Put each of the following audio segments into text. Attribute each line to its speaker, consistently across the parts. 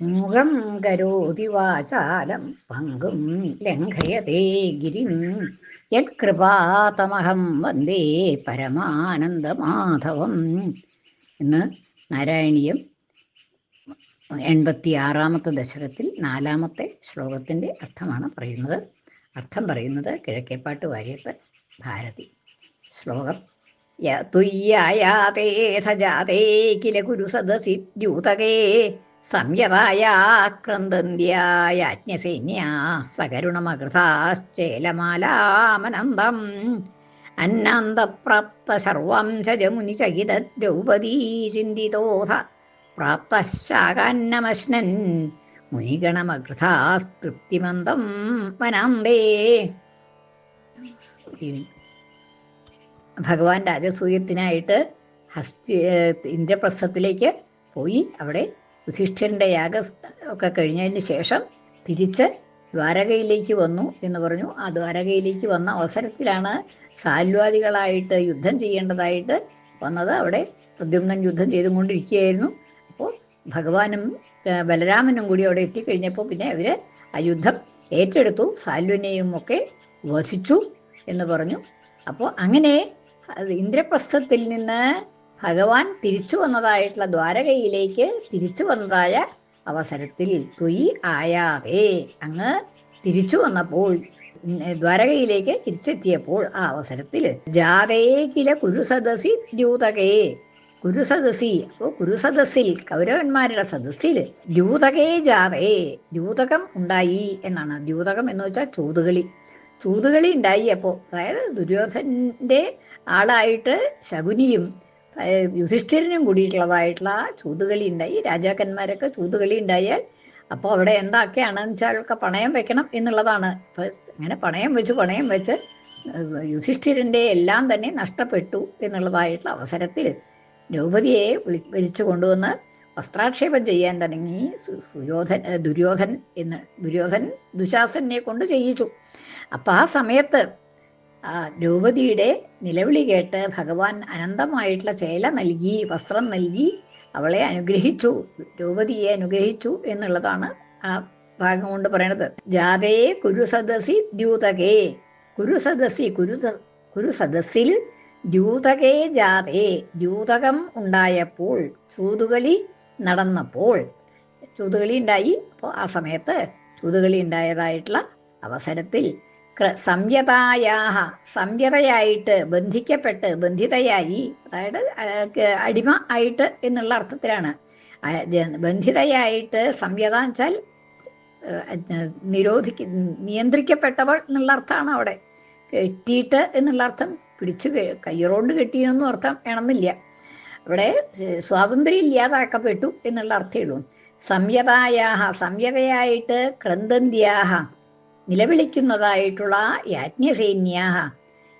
Speaker 1: മൂകം കരോതി വാചാലം പങ്കും ലംഘയതേ ഗിരിം. യത്കൃപാതമഹം വന്ദേ പരമാനന്ദ പരമാനന്ദമാധവം. ഇന്ന് നാരായണീയം എൺപത്തി ആറാമത്തെ ദശകത്തിൽ നാലാമത്തെ ശ്ലോകത്തിന്റെ അർത്ഥമാണ് പറയുന്നത്. അർത്ഥം പറയുന്നത് കിഴക്കേപ്പാട്ട് വാര്യത്ത് ഭാരതി. ശ്ലോകം. തുയ്യായാതേ തുയ്യായാതേധജാതേ കില ഗുരുസദസി ദ്യൂതകേ സംയതായാക്രന്ദന്ത്യായാജ്ഞസൈന്യാ സകരുണമകൃതാശ്ചേലമാലാമനന്ദം അന്നാന്തപ്രാപ്ത സർവംശജമുനിചകിത ദ്രൗപദീ ചിന്തിതോധ പ്രാപ്ത ശാകാന്നമശ്നൻ മുനിഗണമകൃതാസ്തൃപ്തിമന്ദം വനാന്തേ. ഭഗവാൻ രാജസൂയത്തിനായിട്ട് ഹസ്തി ഇന്ദ്രപ്രസ്ഥത്തിലേക്ക് പോയി അവിടെ യുധിഷ്ഠിരന്റെ യാഗ ഒക്കെ കഴിഞ്ഞതിന് ശേഷം തിരിച്ച് ദ്വാരകയിലേക്ക് വന്നു എന്ന് പറഞ്ഞു. ആ ദ്വാരകയിലേക്ക് വന്ന അവസരത്തിലാണ് സാൽവാദികളായിട്ട് യുദ്ധം ചെയ്യേണ്ടതായിട്ട് വന്നത്. അവിടെ പ്രദ്യുമ്നൻ യുദ്ധം ചെയ്തുകൊണ്ടിരിക്കുകയായിരുന്നു. അപ്പോൾ ഭഗവാനും ബലരാമനും കൂടി അവിടെ എത്തിക്കഴിഞ്ഞപ്പോൾ പിന്നെ അവർ ആ യുദ്ധം ഏറ്റെടുത്തു. സാൽവനെയും ഒക്കെ വധിച്ചു എന്ന് പറഞ്ഞു. അപ്പോൾ അങ്ങനെ ഇന്ദ്രപ്രസ്ഥത്തിൽ നിന്ന് ഭഗവാൻ തിരിച്ചു വന്നതായിട്ടുള്ള ദ്വാരകയിലേക്ക് തിരിച്ചു വന്നതായ അവസരത്തിൽ തുയി ആയാതെ അങ്ങ് തിരിച്ചു വന്നപ്പോൾ ദ്വാരകയിലേക്ക് തിരിച്ചെത്തിയപ്പോൾ ആ അവസരത്തിൽ ജാതേ കില കുരുസദസി ദ്യൂതകേ കുരുസദസി അപ്പോൾ കുരുസദസ്സിൽ കൗരവന്മാരുടെ സദസ്സിൽ ദ്യൂതകേ ജാതേ ദ്യൂതകം ഉണ്ടായി എന്നാണ്. ദ്യൂതകം എന്ന് വെച്ചാൽ ചൂതുകളി. ചൂതുകളി ഉണ്ടായി അപ്പോൾ അതായത് ദുര്യോധന്റെ ആളായിട്ട് ശകുനിയും യുധിഷ്ഠിരനും കൂടിയിട്ടുള്ളതായിട്ടുള്ള ചൂതുകളി ഉണ്ടായി രാജാക്കന്മാരൊക്കെ ചൂതുകളി ഉണ്ടായാൽ അപ്പോൾ അവിടെ എന്താക്കെയാണെന്ന് വെച്ചാൽ ഒക്കെ പണയം വെക്കണം എന്നുള്ളതാണ്. ഇപ്പം അങ്ങനെ പണയം വെച്ച് പണയം വെച്ച് യുധിഷ്ഠിരന്റെ എല്ലാം തന്നെ നഷ്ടപ്പെട്ടു എന്നുള്ളതായിട്ടുള്ള അവസരത്തിൽ ദ്രൗപതിയെ വിളി വിളിച്ചു കൊണ്ടുവന്ന് വസ്ത്രാക്ഷേപം ചെയ്യാൻ തുടങ്ങി. സുയോധൻ ദുര്യോധൻ എന്ന് ദുര്യോധൻ ദുശാസനെ കൊണ്ട് ചെയ്യിച്ചു. അപ്പം ആ സമയത്ത് ദ്രൗപതിയുടെ നിലവിളി കേട്ട് ഭഗവാൻ അനന്തമായിട്ടുള്ള ചേല നൽകി വസ്ത്രം നൽകി അവളെ അനുഗ്രഹിച്ചു ദ്രൗപതിയെ അനുഗ്രഹിച്ചു എന്നുള്ളതാണ് ആ ഭാഗം കൊണ്ട് പറയണത്. ജാതേ കുരുസദസി ദ്യൂതകേ കുരുസദസി കുരു കുരുസദസ്സിൽ ദ്യൂതകേ ജാതേ ദ്യൂതകം ഉണ്ടായപ്പോൾ ചൂതുകളി നടന്നപ്പോൾ ചൂതുകളി ഉണ്ടായി. അപ്പോൾ ആ സമയത്ത് ചൂതുകളി ഉണ്ടായതായിട്ടുള്ള അവസരത്തിൽ സംയതായാഹ സംയതയായിട്ട് ബന്ധിക്കപ്പെട്ട് ബന്ധിതയായി അതായത് അടിമ ആയിട്ട് എന്നുള്ള അർത്ഥത്തിലാണ്. ബന്ധിതയായിട്ട് സംയത വെച്ചാൽ നിരോധിക്ക നിയന്ത്രിക്കപ്പെട്ടവൾ എന്നുള്ള അർത്ഥമാണ് അവിടെ. കെട്ടിയിട്ട് എന്നുള്ള അർത്ഥം പിടിച്ചു കയ്യറോണ്ട് കെട്ടിയെന്നും അർത്ഥം വേണമെന്നില്ല. അവിടെ സ്വാതന്ത്ര്യം ഇല്ലാതാക്കപ്പെട്ടു എന്നുള്ള അർത്ഥമേ ഉള്ളൂ. സംയതായാഹ സംയതയായിട്ട് ക്രന്ദന്ത്യാഹ. നിലവിളിക്കുന്നതായിട്ടുള്ള യാജ്ഞസേന്യാഹ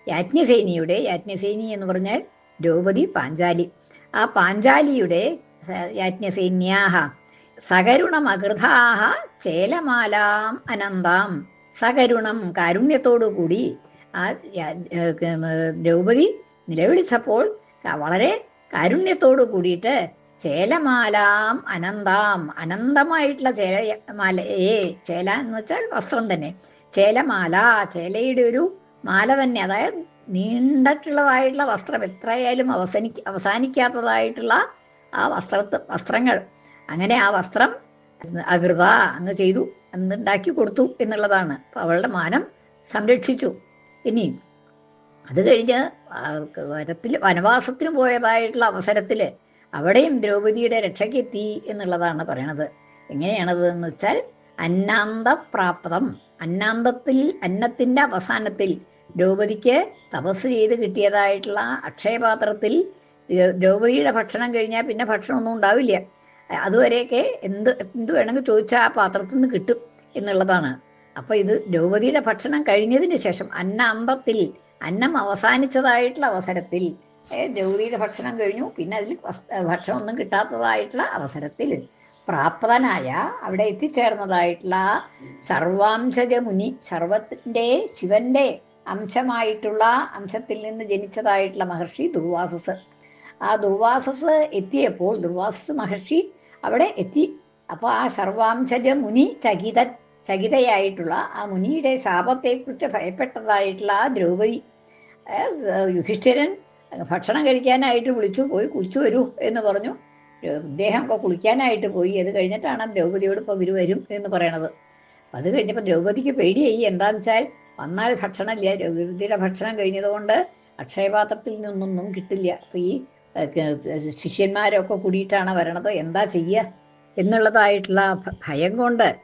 Speaker 1: യാജ്ഞസേനിയുടെ യാജ്ഞസേനി എന്ന് പറഞ്ഞാൽ ദ്രൗപതി പാഞ്ചാലി. ആ പാഞ്ചാലിയുടെ യാജ്ഞസേന്യാഹ സകരുണമകൃതാഹ ചേലമാലാം അനന്താം. സകരുണം കാരുണ്യത്തോടു കൂടി ആ ദ്രൗപതി നിലവിളിച്ചപ്പോൾ വളരെ കാരുണ്യത്തോടു കൂടിയിട്ട് ചേലമാലാം അനന്താം. അനന്തമായിട്ടുള്ള ചേലമാലയെ ചേല എന്ന് വെച്ചാൽ വസ്ത്രം തന്നെ. ചേലമാല ചേലയുടെ ഒരു മാല തന്നെ. അതായത് നീണ്ടിട്ടുള്ളതായിട്ടുള്ള വസ്ത്രം എത്രയായാലും അവസാനി അവസാനിക്കാത്തതായിട്ടുള്ള ആ വസ്ത്രത്ത് വസ്ത്രങ്ങൾ. അങ്ങനെ ആ വസ്ത്രം അകൃത അങ്ങ് ചെയ്തു ഉണ്ടാക്കി കൊടുത്തു എന്നുള്ളതാണ്. അവളുടെ മാനം സംരക്ഷിച്ചു. ഇനി അത് കഴിഞ്ഞ് വനത്തിൽ വനവാസത്തിന് പോയതായിട്ടുള്ള അവസരത്തിൽ അവിടെയും ദ്രൗപതിയുടെ രക്ഷയ്ക്കെത്തി എന്നുള്ളതാണ് പറയണത്. എങ്ങനെയാണത് എന്ന് വെച്ചാൽ അന്നാന്ത പ്രാപ്തം അന്നാന്തത്തിൽ അന്നത്തിന്റെ അവസാനത്തിൽ ദ്രൗപതിക്ക് തപസ് ചെയ്ത് കിട്ടിയതായിട്ടുള്ള അക്ഷയപാത്രത്തിൽ ദ്രൗപതിയുടെ ഭക്ഷണം കഴിഞ്ഞാൽ പിന്നെ ഭക്ഷണമൊന്നും ഉണ്ടാവില്ല. അതുവരെയൊക്കെ എന്ത് എന്ത് വേണമെങ്കിൽ ചോദിച്ചാൽ ആ പാത്രത്തിൽ നിന്ന് കിട്ടും എന്നുള്ളതാണ്. അപ്പൊ ഇത് ദ്രൗപതിയുടെ ഭക്ഷണം കഴിഞ്ഞതിന് ശേഷം അന്നാന്തത്തിൽ അന്നം അവസാനിച്ചതായിട്ടുള്ള അവസരത്തിൽ ദ്രൗപതിയുടെ ഭക്ഷണം കഴിഞ്ഞു. പിന്നെ അതിൽ ഭക്ഷണമൊന്നും കിട്ടാത്തതായിട്ടുള്ള അവസരത്തിൽ പ്രാപ്തനായ അവിടെ എത്തിച്ചേർന്നതായിട്ടുള്ള സർവാംശജ മുനി സർവത്തിന്റെ ശിവന്റെ അംശമായിട്ടുള്ള അംശത്തിൽ നിന്ന് ജനിച്ചതായിട്ടുള്ള മഹർഷി ദുർവാസസ്. ആ ദുർവാസസ് എത്തിയപ്പോൾ ദുർവാസസ് മഹർഷി അവിടെ എത്തി. അപ്പോൾ ആ സർവാംശജ മുനി ചകിത ചകിതയായിട്ടുള്ള ആ മുനിയുടെ ശാപത്തെക്കുറിച്ച് ഭയപ്പെട്ടതായിട്ടുള്ള ആ ദ്രൗപദി യുധിഷ്ഠിരൻ ഭക്ഷണം കഴിക്കാനായിട്ട് വിളിച്ചു പോയി കുളിച്ചു വരൂ എന്ന് പറഞ്ഞു. ഇദ്ദേഹം ഒക്കെ കുളിക്കാനായിട്ട് പോയി. അത് കഴിഞ്ഞിട്ടാണ് ദ്രൗപതിയോട് ഇപ്പോൾ ഇവർ വരും എന്ന് പറയണത്. അത് കഴിഞ്ഞപ്പോൾ ദ്രൗപതിക്ക് പേടിയായി. എന്താണെന്ന് വെച്ചാൽ വന്നാൽ ഭക്ഷണമില്ല. ദ്രൗപതിയുടെ ഭക്ഷണം കഴിഞ്ഞതുകൊണ്ട് അക്ഷയപാത്രത്തിൽ നിന്നൊന്നും കിട്ടില്ല. അപ്പം ഈ ശിഷ്യന്മാരൊക്കെ കൂടിയിട്ടാണ് വരണത്. എന്താ ചെയ്യുക എന്നുള്ളതായിട്ടുള്ള ഭയം കൊണ്ട്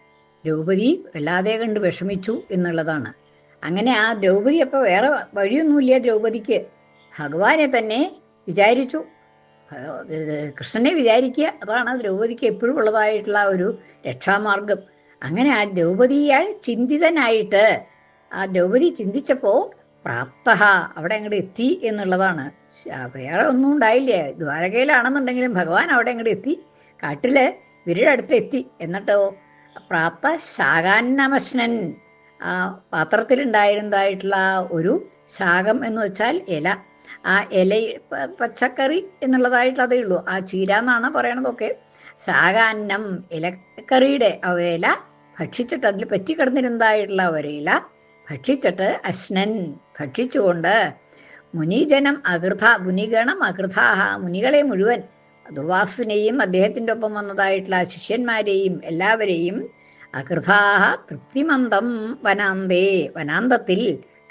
Speaker 1: ദ്രൗപതി വല്ലാതെ കണ്ട് വിഷമിച്ചു എന്നുള്ളതാണ്. അങ്ങനെ ആ ദ്രൗപതി അപ്പോൾ വേറെ വഴിയൊന്നുമില്ല ദ്രൗപദിക്ക് ഭഗവാനെ തന്നെ വിചാരിച്ചു. കൃഷ്ണനെ വിചാരിക്കുക അതാണ് ദ്രൗപദിക്ക് എപ്പോഴും ഉള്ളതായിട്ടുള്ള ഒരു രക്ഷാമാർഗം. അങ്ങനെ ആ ദ്രൗപതിയാൽ ചിന്തിതനായിട്ട് ആ ദ്രൗപതി ചിന്തിച്ചപ്പോൾ പ്രാപ്ത അവിടെ അങ്ങോട്ട് എത്തി എന്നുള്ളതാണ്. വേറെ ഒന്നും ഉണ്ടായില്ലേ? ദ്വാരകയിലാണെന്നുണ്ടെങ്കിലും ഭഗവാൻ അവിടെ അങ്ങോട്ട് എത്തി. കാട്ടിൽ ഇവരുടെ അടുത്ത് എത്തി. എന്നിട്ടോ പ്രാപ്ത ശാകാന്നമശ്നൻ ആ പാത്രത്തിലുണ്ടായിരുന്നതായിട്ടുള്ള ഒരു ശാകം എന്ന് വെച്ചാൽ ഇല. ആ ഇല പച്ചക്കറി എന്നുള്ളതായിട്ട് അതേ ഉള്ളൂ. ആ ചീര എന്നാണ് പറയണതൊക്കെ. ശാകാന്നം ഇലക്കറിയുടെ അവയില ഭക്ഷിച്ചിട്ട് അതിൽ പറ്റിക്കിടന്നിരുന്നതായിട്ടുള്ള ഒരയില ഭക്ഷിച്ചിട്ട് അശ്നൻ ഭക്ഷിച്ചുകൊണ്ട് മുനിജനം അകൃഥ മുനിഗണം അകൃഥാഹ മുനികളെ മുഴുവൻ ദുർവാസിനെയും അദ്ദേഹത്തിന്റെ ഒപ്പം വന്നതായിട്ടുള്ള ശിഷ്യന്മാരെയും എല്ലാവരെയും അകൃഥാഹ തൃപ്തിമന്ദം വനാന്തേ. വനാന്തത്തിൽ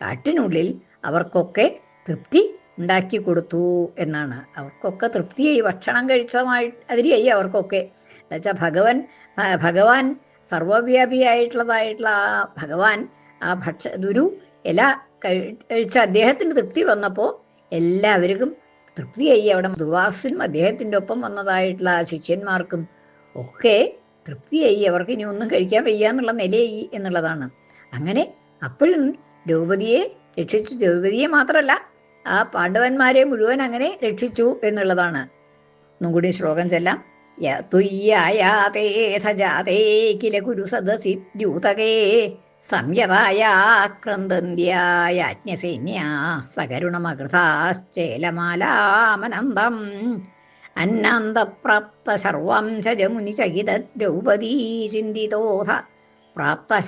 Speaker 1: കാട്ടിനുള്ളിൽ അവർക്കൊക്കെ തൃപ്തി ഉണ്ടാക്കി കൊടുത്തു എന്നാണ്. അവർക്കൊക്കെ തൃപ്തിയായി. ഭക്ഷണം കഴിച്ചതുമായി അതിരിയായി അവർക്കൊക്കെ. എന്നുവെച്ചാൽ ഭഗവൻ ഭഗവാൻ സർവവ്യാപിയായിട്ടുള്ളതായിട്ടുള്ള ആ ഭഗവാൻ ആ ഭക്ഷ ഒരു ഇല കഴിച്ച അദ്ദേഹത്തിന് തൃപ്തി വന്നപ്പോൾ എല്ലാവർക്കും തൃപ്തിയായി. അവിടെ ദുർവാസിനും അദ്ദേഹത്തിന്റെ ഒപ്പം വന്നതായിട്ടുള്ള ആ ശിഷ്യന്മാർക്കും ഒക്കെ തൃപ്തിയായി. അവർക്ക് ഇനി ഒന്നും കഴിക്കാൻ വയ്യ എന്നുള്ള നിലയായി എന്നുള്ളതാണ്. അങ്ങനെ അപ്പോഴും ദ്രൗപതിയെ രക്ഷിച്ചു. ദ്രൗപതിയെ മാത്രമല്ല ആ പാണ്ഡവന്മാരെ മുഴുവൻ അങ്ങനെ രക്ഷിച്ചു എന്നുള്ളതാണ്. ഒന്നും കൂടി ശ്ലോകം ചെല്ലാം. യ- ഗുരു സദസി അന്നാന്തപ്രാപ്ത ചിന്തിതോധ പ്രാപ്ത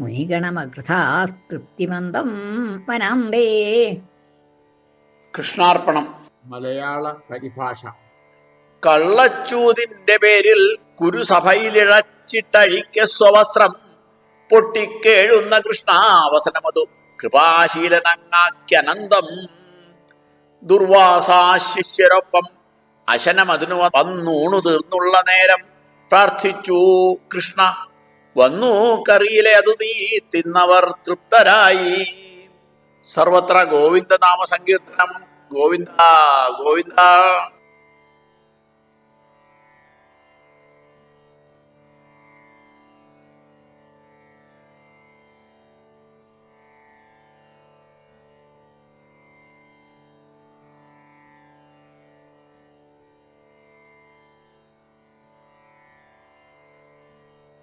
Speaker 1: മുനിഗണമകൃതാസ്തൃപ്തിമന്ദം വനാന്തേ.
Speaker 2: കൃഷ്ണാർപ്പണം.
Speaker 3: മലയാള പരിഭാഷ.
Speaker 2: കള്ളച്ചൂതിന്റെ പേരിൽ കുരുസഭയിലിഴച്ചിട്ടഴിക്ക സ്വവസ്ത്രം പൊട്ടിക്കേഴുന്ന കൃഷ്ണാവസനമതു കൃപാശീലനങ്ങാക്യനന്തം ദുർവാസാശിഷ്യരൊപ്പം അശനമതിനു വന്നൂണു തീർന്നുള്ള നേരം പ്രാർത്ഥിച്ചു കൃഷ്ണ. വന്നു കറിയിലെ അതു നീ തിന്നവർ തൃപ്തരായി. സർവത്ര ഗോവിന്ദനാമ സങ്കീർത്തനം ഗോവിന്ദ ഗോവിന്ദ.